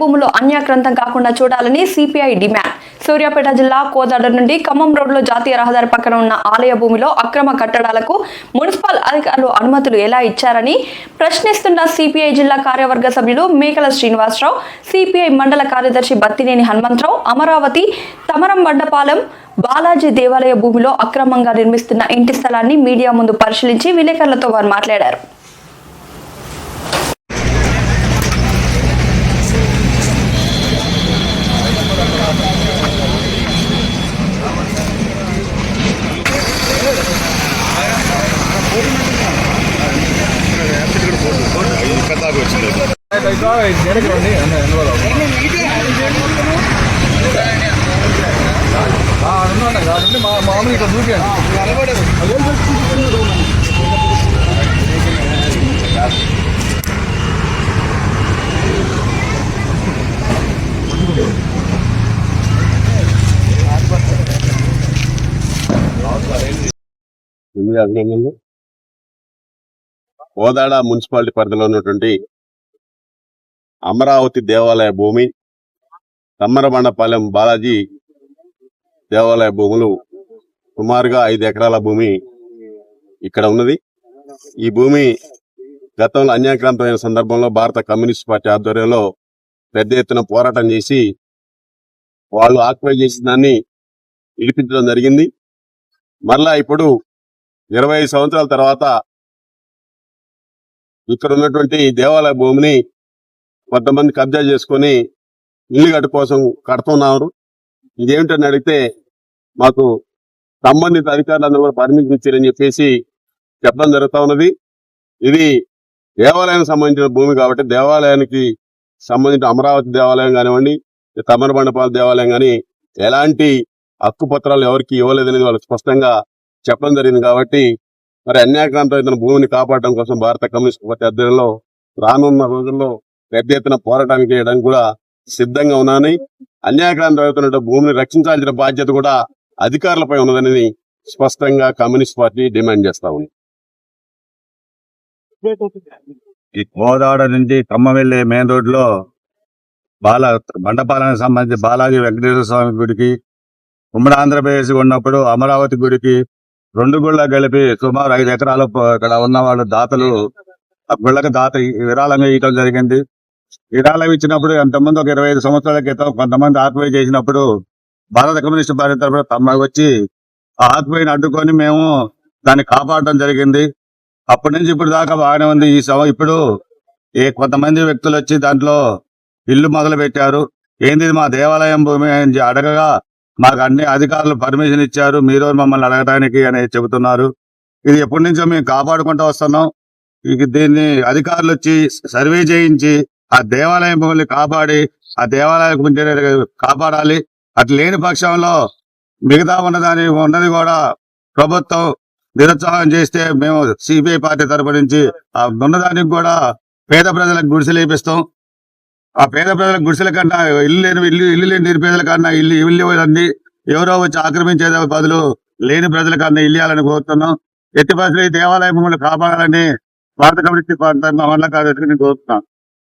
భూములు అన్యాక్రాంతం కాకుండా చూడాలని సిపిఐ డిమాండ్. సూర్యాపేట జిల్లా కోదాడ నుండి ఖమ్మం రోడ్లో జాతీయ రహదారి పక్కన ఉన్న ఆలయ భూమిలో అక్రమ కట్టడాలకు మున్సిపల్ అధికారులు అనుమతులు ఎలా ఇచ్చారని ప్రశ్నిస్తున్న సిపిఐ జిల్లా కార్యవర్గ సభ్యులు మేకల శ్రీనివాసరావు సిపిఐ మండల కార్యదర్శి బత్తినేని హనుమంతరావు అమరావతి తమరం బండపాలెం బాలాజీ దేవాలయ భూమిలో అక్రమంగా నిర్మిస్తున్న ఇంటి స్థలాన్ని మీడియా ముందు పరిశీలించి విలేకరులతో వారు మాట్లాడారు. మామూలు ఇక్కడ దూకాను ఎనిమిది అభినందనలు కోదాడ మున్సిపాలిటీ పరిధిలో ఉన్నటువంటి అమరావతి దేవాలయ భూమి తమ్మరబండపాలెం బాలాజీ దేవాలయ భూములు సుమారుగా ఐదు ఎకరాల భూమి ఇక్కడ ఉన్నది. ఈ భూమి గతంలో అన్యాక్రాంతమైన సందర్భంలో భారత కమ్యూనిస్ట్ పార్టీ ఆధ్వర్యంలో పెద్ద ఎత్తున పోరాటం చేసి వాళ్ళు ఆక్యుపై చేసిన దాన్ని విడిపించడం జరిగింది. మరలా ఇప్పుడు ఇరవై ఐదు సంవత్సరాల తర్వాత ఇక్కడ ఉన్నటువంటి దేవాలయ భూమిని కొంతమంది కబ్జా చేసుకొని ఇల్లు కట్టు కోసం కడుతున్నారు. ఇదేమిటని అడిగితే మాకు సంబంధిత అధికారులందరూ కూడా పర్మిషన్ ఇచ్చారని చెప్పేసి చెప్పడం జరుగుతూ ఉన్నది. ఇది దేవాలయానికి సంబంధించిన భూమి కాబట్టి దేవాలయానికి సంబంధించిన అమరావతి దేవాలయం కానివ్వండి తమరబండపాల దేవాలయం కానీ ఎలాంటి హక్కు పత్రాలు ఎవరికి ఇవ్వలేదనేది వాళ్ళు స్పష్టంగా చెప్పడం జరిగింది కాబట్టి మరి అన్యాక్రాంతమైన భూమిని కాపాడడం కోసం భారత కమ్యూనిస్ట్ పార్టీ ఆధ్వర్యంలో రానున్న రోజుల్లో పెద్ద ఎత్తున పోరాటానికి చేయడానికి కూడా సిద్ధంగా ఉన్నానని అన్యాక్రాంతమైన భూమిని రక్షించాల్సిన బాధ్యత కూడా అధికారులపై ఉన్నదని స్పష్టంగా కమ్యూనిస్ట్ పార్టీ డిమాండ్ చేస్తా ఉంది. ఈ గోదావరి నుంచి ఖమ్మం వెళ్ళే మెయిన్ రోడ్లో బాల బండపాలనికి సంబంధించి బాలాజీ వెంకటేశ్వర స్వామి గుడికి ఉమ్మడి ఆంధ్రప్రదేశ్ ఉన్నప్పుడు అమరావతి గుడికి రెండు గుళ్ళ కలిపి సుమారు ఐదు ఎకరాలు ఇక్కడ ఉన్న వాళ్ళు దాతలు ఆ గుళ్ళకి దాత విరాళంగా ఇవ్వడం జరిగింది. విరాళం ఇచ్చినప్పుడు ఎంతమంది ఒక ఇరవై ఐదు సంవత్సరాల క్రితం కొంతమంది ఆత్మహత్య చేసినప్పుడు భారత కమ్యూనిస్ట్ పార్టీ తరఫున తమ వచ్చి ఆ ఆత్మహత్యను అడ్డుకొని మేము దాన్ని కాపాడటం జరిగింది. అప్పటి నుంచి ఇప్పుడు దాకా బాగానే ఉంది. ఈ సమ ఇప్పుడు ఏ కొంతమంది వ్యక్తులు వచ్చి దాంట్లో ఇల్లు మొదలు పెట్టారు ఏంది మా దేవాలయం భూమి అని అడగగా మాకు అన్ని అధికారులు పర్మిషన్ ఇచ్చారు. మీరు మమ్మల్ని అడగడానికి అని చెబుతున్నారు. ఇది ఎప్పటి నుంచో మేము కాపాడుకుంటూ వస్తున్నాం. ఇక దీన్ని అధికారులు వచ్చి సర్వే చేయించి ఆ దేవాలయం మిమ్మల్ని కాపాడి ఆ దేవాలయం కాపాడాలి. అట్లా లేని పక్షంలో మిగతా ఉన్నదాని ఉన్నది కూడా ప్రభుత్వం నిరుత్సాహం చేస్తే మేము సిపిఐ పార్టీ తరపు నుంచి ఆ ఉన్నదానికి కూడా పేద ప్రజలకు గుడిసెలు వేపిస్తాం. ఆ పేద ప్రజలకు గుడిసెల కన్నా ఇల్లు లేని ఇల్లు ఇల్లు లేని నిరుపేదల కన్నా ఇల్లు ఇల్లు అన్ని ఎవరో వచ్చి ఆక్రమించే బదులు లేని ప్రజల కన్నా ఇల్లు ఇవ్వాలని కోరుతున్నాం. ఎట్టి పరిస్థితుల్లో ఈ దేవాలయం మిమ్మల్ని కాపాడాలని భారత కమ్యూనిస్ట్ పార్టీ తరఫున కార్యదర్శిని కోరుతున్నాం